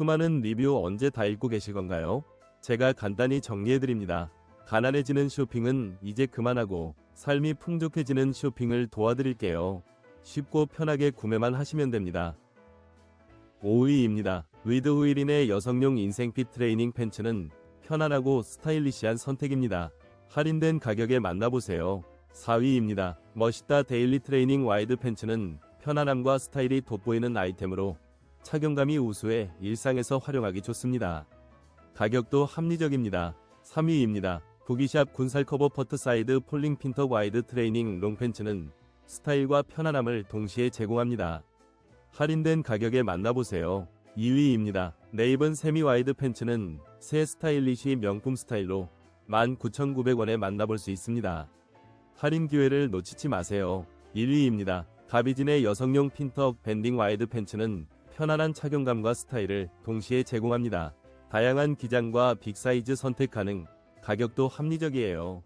수많은 리뷰 언제 다 읽고 계실 건가요? 제가 간단히 정리해드립니다. 가난해지는 쇼핑은 이제 그만하고 삶이 풍족해지는 쇼핑을 도와드릴게요. 쉽고 편하게 구매만 하시면 됩니다. 5위입니다. 위드 후일인의 여성용 인생핏 트레이닝 팬츠는 편안하고 스타일리시한 선택입니다. 할인된 가격에 만나보세요. 4위입니다. 멋있다 데일리 트레이닝 와이드 팬츠는 편안함과 스타일이 돋보이는 아이템으로 착용감이 우수해 일상에서 활용하기 좋습니다. 가격도 합리적입니다. 3위입니다. 구기샵 군살 커버 퍼트 사이드 폴링 핀터 와이드 트레이닝 롱팬츠는 스타일과 편안함을 동시에 제공합니다. 할인된 가격에 만나보세요. 2위입니다. 네이븐 세미 와이드 팬츠는 새 스타일리시 명품 스타일로 19,900원에 만나볼 수 있습니다. 할인 기회를 놓치지 마세요. 1위입니다. 가비진의 여성용 핀턱 밴딩 와이드 팬츠는 편안한 착용감과 스타일을 동시에 제공합니다. 다양한 기장과 빅사이즈 선택 가능, 가격도 합리적이에요.